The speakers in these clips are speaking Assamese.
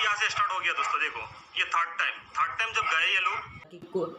यहाँ से स्टार्ट हो गया दोस्तों देखो ये थर्ड टाइम थर्ड टाइम जब गए ये लोग কি ক-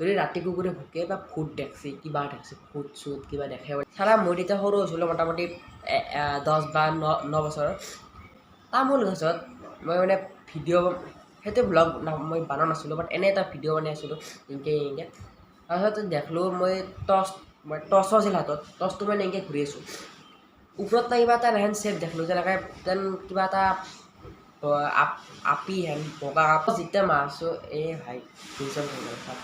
যদি ৰাতি কুকুৰে ভোকে বা ভূত দেখছি কিবা দেখছি ভূত চুত কিবা দেখে বোলে চালা মই তেতিয়া সৰু হৈছিলোঁ মোটামুটি এ- এ, দহ বা ন ন বছৰৰ তামোল গছত মই মানে ভিডিঅ' সেইটো ব্লগ মই বনোৱা নাছিলোঁ বাট এনে এটা ভিডিঅ' বনাই আছিলোঁ এনেকৈ এনেকৈ তাৰপিছত দেখিলোঁ মই টৰ্চ মই টৰ্চো আছিল হাতত টৰ্চটো মানে এনেকৈ ঘূৰি আছোঁ ওপৰত না কিবা এটা হেন চেপ দেখিলোঁ যেনেকৈ যেন কিবা এটা অ, আপ- আপি হেন বগা কাপোৰ যেতিয়া মাৰিছোঁ এই ভাই দুজন হৈ গ'ল চাওক।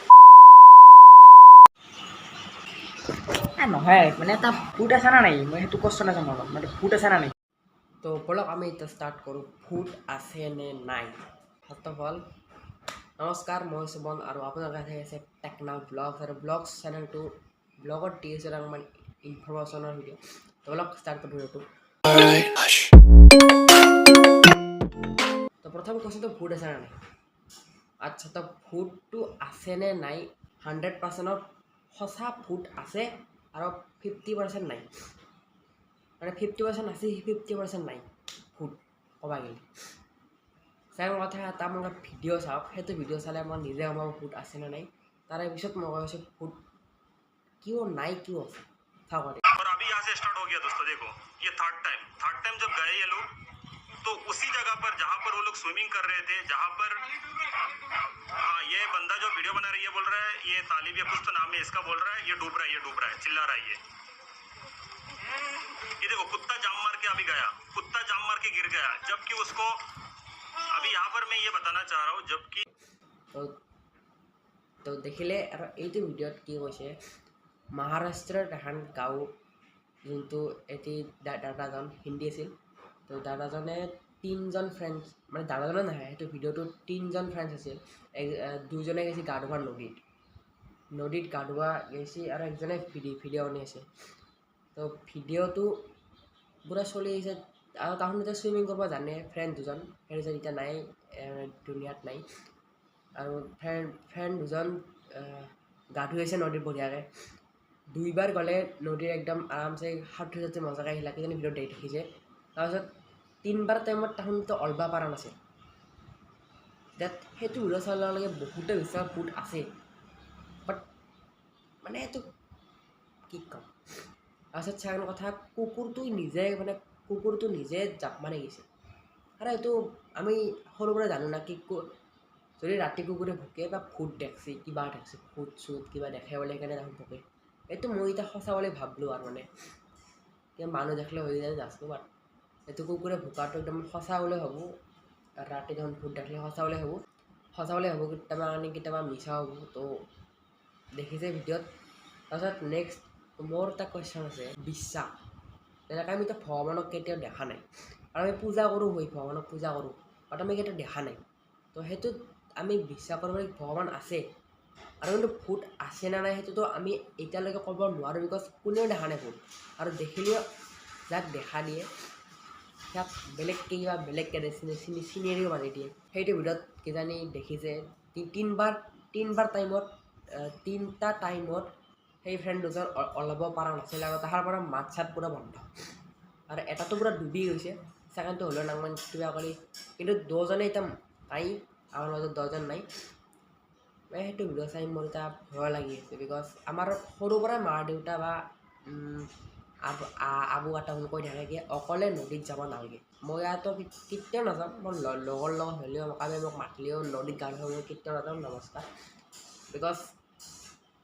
এ নহয় মানে এটা ফুট আছে না নাই? মই সেইটো কোৱেশ্যন আছে মনত মানে ফুট আছে তো ব'লক আমি এতিয়া ষ্টাৰ্ট কৰোঁ ভূত আছে নে নাই? ফাৰ্ষ্ট অফ অল নমস্কাৰ মই সুমন আৰু আপোনালোকে চাই আছে টেকনা ব্লগ আৰু ব্লগ চেনেলটো ব্লগত দি আছে অলপমান ইনফৰ্মেশ্যনৰ ভিডিঅ' তো ব'লক ষ্টাৰ্ট কৰোঁ ভিডিঅ'টো তো প্ৰথম কুৱেশ্যনটো ভূত আছে নে নাই আচ্ছা তো ভূতটো আছে নে নাই হাণ্ড্ৰেড পাৰ্চেণ্টত সঁচা ভূত আছে আৰু ফিফটি পাৰ্চেণ্ট নাই মানে ফিফটি পাৰ্চেণ্ট আছে ফিফটি পাৰ্চেণ্ট নাই ভূত ক'বা গ'লে চাই মোৰ কথা এটা মই ভিডিঅ' চাওক সেইটো ভিডিঅ' চালে মই নিজে গম পাওঁ ভূত আছে নে নাই তাৰে পিছত মই কৈছোঁ ভূত কিয় নাই কিয় আছে চাওক আৰু। और अभी यहाँ से स्टार्ट हो गया दोस्तों देखो ये थर्ड टाइम थर्ड टाइम जब गए ये लोग तो उसी जगह पर जहाँ पर वो लोग स्विमिंग कर रहे थे जहाँ पर हाँ ये बंदा जो वीडियो बना रही है बोल रहा है ये तालिब या कुछ तो नाम है इसका बोल रहा है ये डूब रहा है ये डूब रहा है चिल्ला रहा है ये ये देखो कुत्ता जाम मार के अभी गया कुत्ता जाम मार के गिर गया जबकि उसको अभी यहाँ पर मैं ये बताना चाह रहा हूँ जबकि তো তো দেখিলে আৰু এইটো ভিডিঅ'ত কি কৈছে মহাৰাষ্ট্ৰৰ এখন গাঁও যোনটো এটি দা- দাদাজন হিন্দী আছিল তো দাদাজনে তিনিজন ফ্ৰেণ্ডছ মানে দাদাজনে নাহে সেইটো ভিডিঅ'টোত তিনিজন ফ্ৰেণ্ডছ আছিল। এক- দুজনে গৈছে গা ধোৱা নদীত। নদীত গা ধোৱা গৈছে আৰু একজনে ভিডিঅ' ভিডিঅ' বনাই আছে তো ভিডিঅ'টো পূৰা চলি আহিছে। আৰু তাহোন এতিয়া চুইমিং কৰিব জানে ফ্ৰেণ্ড দুজন। সেই দুজন এতিয়া নাই দুনিয়াত নাই। আৰু ফ্ৰেণ্ড ফ্ৰেণ্ড দুজন গা ধুই আছে নদীত বঢ়িয়াকৈ। দুইবাৰ গ'লে নদীৰ একদম আৰামছে সাঁতুৰি সাঁতুৰি মজাকৈ আহিলা। কিজানি ভিডিঅ'ত দেখি দেখিছে তাৰপিছত তিনিবাৰ টাইমত তাহোনতো অলবা পৰা নাছিল। দেট সেইটো ভিডিঅ' চোৱাৰ লগে বহুতে বিশ্বাস ভূত আছে। বাট মানে এইটো কি ক'ম? তাৰপিছত ছেকেণ্ড কথা কুকুৰটো নিজে মানে কুকুৰটো নিজে জাপ মাৰি গৈছে। আৰু এইটো আমি সৰুৰ পৰা জানো না কি যদি ৰাতি কুকুৰে ভোকে বা ভূত দেখছি কিবা দেখছি ভূত চুত কিবা দেখে বোলে সেইকাৰণে তাহোন ভোকে। এইটো মই এতিয়া সঁচা বুলি ভাবলোঁ আৰু মানে। মানুহ দেখিলে হৈ যায় নাচলোঁ বাট এইটো কুকুৰে ভোকাটো একদম সঁচা বুলি ভাবোঁ। আৰু ৰাতি দেখোন ভূত দেখিলে সঁচা বুলি ভাবোঁ। সঁচা বুলি ভাবোঁ কেতিয়াবা মানে কেতিয়াবা মিছা ভাবোঁ। তো দেখিছে ভিডিঅ'ত। তাৰপিছত নেক্সট মোৰ এটা কুৱেশ্যন আছে বিশ্বাস। যেনেকৈ আমি এতিয়া ভগৱানক কেতিয়াও দেখা নাই। আৰু আমি পূজা কৰোঁ হৈ ভগৱানক পূজা কৰোঁ। বাট আমি কেতিয়াও দেখা নাই। তো সেইটোত আমি বিশ্বাস কৰিব লাগে ভগৱান আছে। আৰু কিন্তু ভূত আছে নে নাই সেইটোতো আমি এতিয়ালৈকে ক'ব নোৱাৰোঁ বিকজ কোনেও দেখা নাই ভূত। আৰু দেখিলেও যাক দেখা দিয়ে ইয়াক বেলেগকৈ কিবা বেলেগকৈ চিনি চিনি চিনেৰিও মাৰি দিয়ে। সেইটো ভিডিঅ'ত কিজানি দেখিছে, তি- তিনিবাৰ তিনিবাৰ টাইমত তিনিটা টাইমত সেই ফ্ৰেণ্ড দুজন ওলাব পৰা নাছিল আৰু তাহাৰ পৰা মাত চাত পূৰা বন্ধ। আৰু এটাটো পূৰা ডুবি গৈছে, ছেকেণ্ডটো হ'লেও নাংমান কিবা কৰি, কিন্তু দহজনে এতিয়া নাই, আমাৰ মাজত দহজন নাই। সেইটো ভিডিঅ' চাই মোৰ এতিয়া ভয় লাগি আছে বিকজ আমাৰ সৰুৰ পৰা মা দেউতা বা আব আ- আবু আটাহোন কৈ থাকে কি অকলে নদীত যাব নালাগে। মই ইয়াতো কেতিয়াও নাযাম ল- লগৰ লগত হ'লেও কামে মোক মাতিলেও নদীত গা ধুব মই কেতিয়াও নাযাম নমস্কাৰ। বিকজ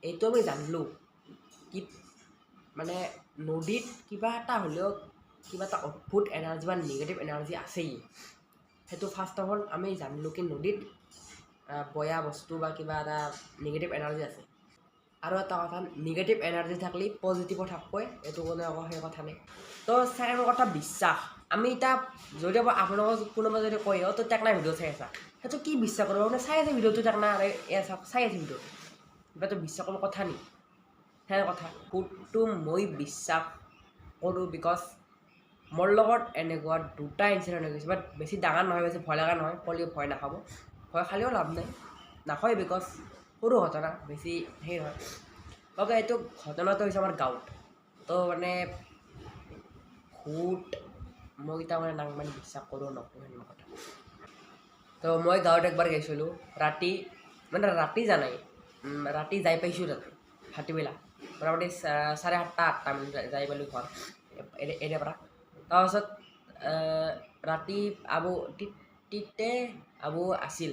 এইটো আমি জানিলোঁ কি মানে নদীত কিবা এটা হ'লেও কিবা এটা অদ্ভুত এনাৰ্জি বা নিগেটিভ এনাৰ্জি আছেই। সেইটো ফাৰ্ষ্ট অফ অল আমি জানিলোঁ কি নদীত বয়া বস্তু বা কিবা এটা নিগেটিভ এনাৰ্জি আছে। আৰু এটা কথা নিগেটিভ এনাৰ্জি থাকিলে পজিটিভো থাকবই, এইটো কোনো আকৌ সেই কথা নাই। তো ছেকেণ্ড কথা বিশ্বাস। আমি এতিয়া যদি আপোনালোকক কোনোবা যদি কয়, অ' তই টেকনা ভিডিঅ' চাই আছা। সেইটো কি বিশ্বাস কৰিব? আপুনি চাই আছে ভিডিঅ'টো টেকনা চাই আছে ভিডিঅ'টো কিবাটো বিশ্বাস কৰিব কথা নেকি? সেই কথা। ভূতটো মই বিশ্বাস কৰোঁ বিকজ মোৰ লগত এনেকুৱা দুটা ইনচিডেণ্ট হৈ গৈছে বাট বেছি ডাঙৰ নহয়, বেছি ভয় লগা নহয়, ক'লেও ভয় নাখাব। ভয় খালেও লাভ নাই। নাখায় বিকজ সৰু ঘটনা, বেছি সেই নহয়। অ'কে এইটো ঘটনাটো হৈছে আমাৰ গাঁৱত। তো মানে ভূত, মই এতিয়া মানে নাক মানে বিশ্বাস কৰোঁ নকৰোঁ সেনেকুৱা কথা। তো মই গাঁৱত একবাৰ গৈছিলোঁ, ৰাতি মানে ৰাতি জানাই ৰাতি যাই পাইছোঁ তাতে ভাটিবেলা মোটামুটি চাৰে সাতটা, আঠটা মান যাই পালোঁ ঘৰ, এ- এৰে পৰা। তাৰপাছত ৰাতি আবু তিতে আবু আছিল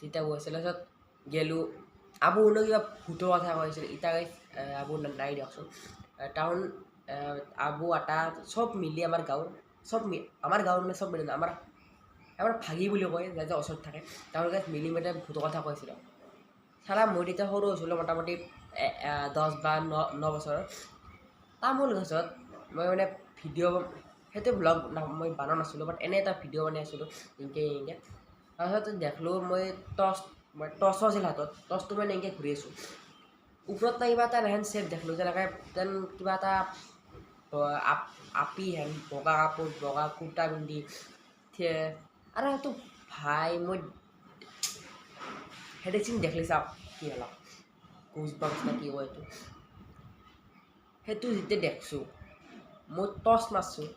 তিতে আবু আছিল। তাৰপিছত গেলোঁ। আবু শুনো কিবা ভূতৰ কথা কৈছিল ইটা গাইছ আবু নাই দিয়কচোন। টাউন আবু আটা চব মিলি আমাৰ গাঁৱৰ চব আমাৰ গাঁৱৰ মানে চব মিলি আমাৰ আমাৰ ভাগি বুলি কয় যাই যে ওচৰত থাকে তেওঁলোকে মিলি মেলি ভূতৰ কথা কৈছিলে চালা মই তেতিয়া সৰু হৈছিলোঁ মোটামুটি দহ বা ন ন বছৰৰ। তামোল গছত মই মানে ভিডিঅ' সেইটো ব্লগ মই বনোৱা নাছিলোঁ বাট এনে এটা ভিডিঅ' বনাই আছিলোঁ এনেকৈ এনেকৈ তাৰপিছত দেখিলোঁ মই টৰ্চ মই টৰ্চ আছিল হাতত, টৰ্চটো মানে এনেকৈ ঘূৰি আছোঁ। ওপৰত না কিবা এটা হেন চেপ দেখিলোঁ, যেনেকৈ যেন কিবা এটা আপ হেন, বগা কাপোৰ, বগা কুৰ্তা পিন্ধি থিয়- আৰু সেইটো ভাই, মই সেইটো চিন দেখলি চাওক কি হ'ল কোচ বাক্স না কি কয় এইটো। সেইটো যেতিয়া দেখছোঁ, মই টচ মাৰছোঁ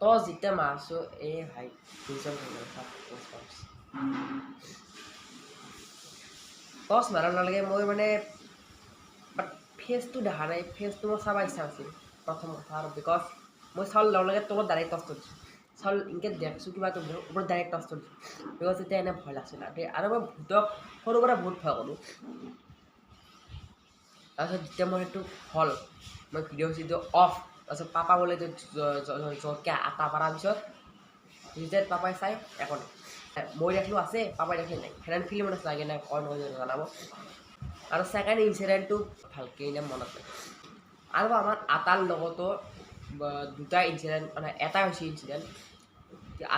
টচ যেতিয়া মাৰছোঁ এই ভাই দুজন হৈ কোচ বাক্স টচ মাৰাৰ লগে লগে মই মানে বাট ফেচটো দেখা নাই ফেচটো মোৰ চাব ইচ্ছা আছিল প্ৰথম কথা আৰু বিকজ মই চাউল লগে লগে তলত ডাইৰেক্ট টচটো দিছোঁ চাউল এনেকৈ দেখছোঁ কিবাটো ওপৰত ডাইৰেক্ট টচটো দিছোঁ বিকজ তেতিয়া এনে ভয় লাগছিল আৰু মই ভূতক সৰুৰ পৰা বহুত ভয় কৰোঁ তাৰপিছত যেতিয়া মই সেইটো হ'ল মই ভিডিঅ' চিডিঅ' অফ তাৰপিছত পাপা বোলে জোৰকৈ আটা পাৰাৰ পিছত যেতিয়া পাপাই চাই একো নাই মই দেখিলোঁ আছে, পাপাই দেখিলে নাই। সেইদিনা ফিল্মত আছে লাগে নাই কয় নহয় জনাব। আৰু ছেকেণ্ড ইঞ্চিডেণ্টটো ভালকৈ এনে মনত নাই। আৰু আমাৰ আটাৰ লগতো দুটা ইঞ্চিডেণ্ট মানে এটা হৈছে ইঞ্চিডেণ্ট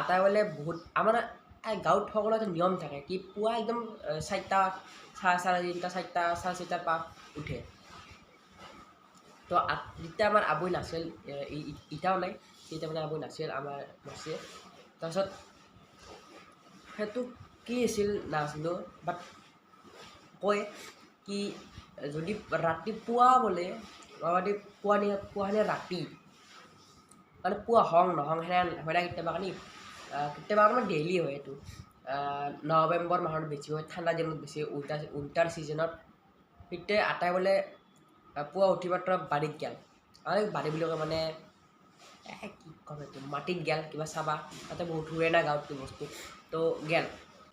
আটাই বোলে বহুত, আমাৰ গাঁৱত সকলো এটা নিয়ম থাকে কি পুৱা একদম চাৰিটা, চাৰে চাৰে তিনিটা, চাৰিটা, চাৰে চাৰিটাৰ পৰা উঠে। তো যেতিয়া আমাৰ আবৈ নাছিল ইটাও নাই, তেতিয়া মানে আবৈ নাছিল, আমাৰ নাছিল তাৰপিছত সেইটো কি আছিল নাজানো বাট কয় কি যদি ৰাতিপুৱা বোলে মানে পুৱা নি পুৱা নে ৰাতি। মানে পুৱা হং নহং সেনে হয় না কেতিয়াবা কানি কেতিয়াবা মানে ডেইলি হয় এইটো। নৱেম্বৰ মাহত বেছি হয় ঠাণ্ডা দিনত বেছি উল্টা উল্টাৰ ছিজনত তেতিয়া আটাই বোলে পুৱা উঠি মাত্ৰ বাৰীত গেল। আৰু বাৰী বুলি কয় মানে কি ক'ম এইটো মাটিত গেল কিবা চাবা তাতে বহুত ঘূৰে না গাঁৱত বস্তু। তো গেল।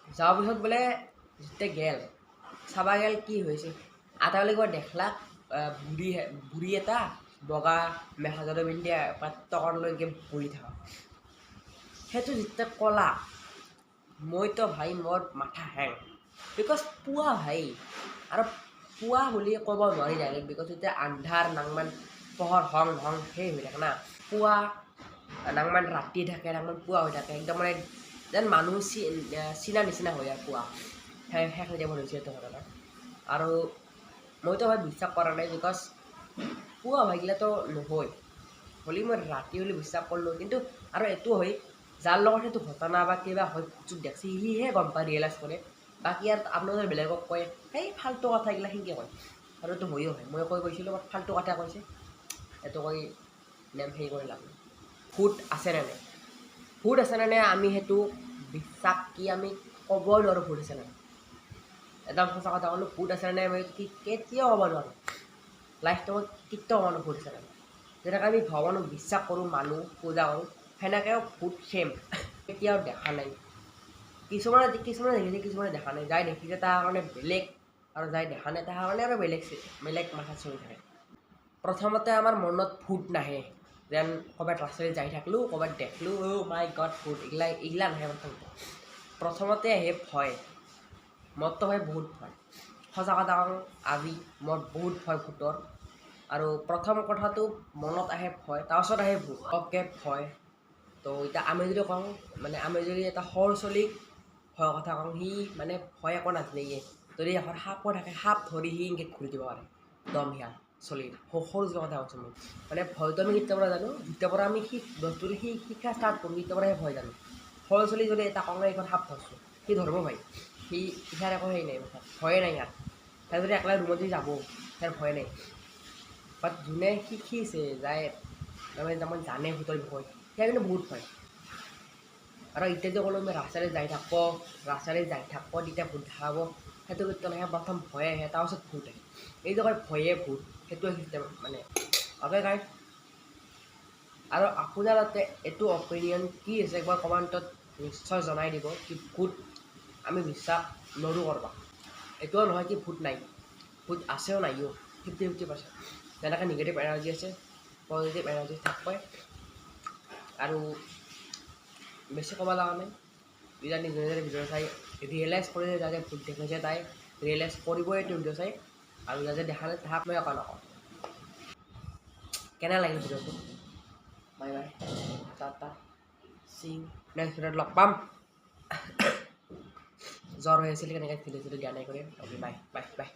যোৱাৰ পিছত বোলে যেতিয়া গেল চাবা গেল কি হৈছে। আটা বোলে কিবা দেখলা আহ, বুঢ়ী বুঢ়ী এটা বগা মেখেলা চাদৰ পিন্ধি টকৰলৈকে বহি থকা। সেইটো যেতিয়া ক'লা মইতো ভাই মোৰ মাথা হেং। বিকজ পুৱা ভাই আৰু পুৱা বুলি ক'ব নোৱাৰি ডাইৰেক্ট বিকজ এতিয়া আন্ধাৰ নাংমান পোহৰ হং হং সেই হৈ থাকে না পুৱা নাংমান ৰাতি থাকে নাংমান পুৱা হৈ থাকে একদম মানে যেন মানুহ চিনা নিচিনা হয় আৰু পুৱা শেষ হৈ যাব ধৰিছে এইটো ঘটনা আৰু মইতো ভাই বিশ্বাস কৰা নাই বিকজ পুৱা ভাগিলেতো নহয়। হ'লে মই ৰাতি হ'লে বিশ্বাস কৰিলোঁ। কিন্তু আৰু এইটো হয়, যাৰ লগত সেইটো ঘটনা বা কিবা হয়, চুক দেখছি, সিহে গম পায় ৰিয়েলাইজ কৰে। বাকী আৰু আপোনালোকে বেলেগক কয় সেই ফাল্টু কথাগিলা সেনেকৈ কয়? আৰু এইটো হয়ো হয়। মই কৈ গৈছিলোঁ, বাট ফাল্টু কথা কৈছে। এইটো কৈ নেম হেৰি কৰি লাভ ফুড আছেনে নাই? ফুড আছেনে নাই? আমি সেইটো বিশ্বাস কি আমি ক'বই নোৱাৰোঁ ফুড আছে নাই। একদম সঁচা কথা ক'লোঁ ফুড আছেনে নাই আমি কি কেতিয়াও ক'ব নোৱাৰোঁ। লাইফটো মই কেতিয়াও নোৱাৰোঁ ফুড আছে নাই। যেনেকৈ আমি ভগৱানক বিশ্বাস কৰোঁ মানুহ পূজা কৰোঁ সেনেকৈও ভূত চেম কেতিয়াও দেখা নাই। কিছুমানে কিছুমানে দেখিছে কিছুমানে দেখা নাই। যাই দেখিছে তাৰ কাৰণে বেলেগ আৰু যাই দেখা নাই তাৰ কাৰণে আৰু বেলেগ বেলেগ মাথা চলি থাকে। প্ৰথমতে আমাৰ মনত ভূত নাহে। যেন ক'ৰবাত ৰাস্তাৰে যাই থাকিলোঁ ক'ৰবাত দেখিলোঁ অ' মাই গড ভূত এইগিলা এইগিলা নাহে প্ৰথমতে প্ৰথমতে আহে ভয়। মোৰতো হয় বহুত ভয়। কওঁ আজি মোৰ বহুত ভয় ভূতৰ। আৰু প্ৰথম কথাটো মনত আহে ভয় তাৰপাছত আহে ভূত। অকে ভয়। তো এতিয়া আমি যদি কওঁ মানে আমি যদি এটা সৰু চলিক ভয়ৰ কথা কওঁ সি মানে ভয় একো নাজানে যদি এখন সাপো থাকে সাপ ধৰি সি এনেকৈ ঘূৰি দিব পাৰে। দম সিয়া চলি সৰু চলিৰ কথা কৈছোঁ মই। মানে ভয়টো আমি কেতিয়াৰ পৰা জানো? যেতিয়াৰ পৰা আমি শিক বস্তুটো সি শিকা ষ্টাৰ্ট কৰোঁ তেতিয়াৰ পৰাই ভয় জানো। সৰু চলি যদি এটা কওঁ এইখন সাপ ধৰছোঁ সি ধৰিব পাৰি সি ইয়াৰ একো হেৰি নাই ভয়ে নাই ইয়াত। তাই যদি একলা ৰুমত যদি যাব তাৰ ভয় নাই। বাট যোনে শিকিছে যায় তাৰমানে জানে ভূতৰ বিষয়ে সেয়া কিন্তু বহুত ভয়। আৰু এতিয়া যে ক'লোঁ আমি ৰাস্তাৰে যাই থাকব ৰাস্তাৰে যাই থাকব তেতিয়া ভূত দেখা পাব সেইটো তেনেকৈ প্ৰথম ভয় আহে তাৰপাছত ভূত আহে। এই যে কয় ভয়ে ভূত। সেইটোৱে চিষ্টেম মানে। অ'কে গাইড আৰু আপোনাৰ তাতে এইটো অপিনিয়ন কি আছে একবাৰ কমেণ্টত নিশ্চয় জনাই দিব কি ভূত আমি বিশ্বাস নৰোঁ কৰবা। এইটোও নহয় কি ভূত নাই। ভূত আছেও নাইও ফিফটি ফিফটি পাৰ্চেণ্ট যেনেকৈ নিগেটিভ এনাৰ্জি আছে পজিটিভ এনাৰ্জি থাকবই। আৰু বেছি ক'ব লগা নাই। এতিয়া নিজে ভিডিঅ' চাই ৰিয়েলাইজ কৰিলে যাতে ভূত দেখিছে তাই। ৰিয়েলাইজ কৰিবই এইটো ভিডিঅ' চাই। আৰু যাতে দেখা নাই তাহাক মই একো নকওঁ কেনে লাগিল ভিডিঅ'টো বাই বাই টাটা চি নেক্সট ভিডিঅ'ত লগ পাম জ্বৰ হৈ আছিল কেনেকৈ ফিল হৈছিলোঁ নাই অ'কে বাই বাই বাই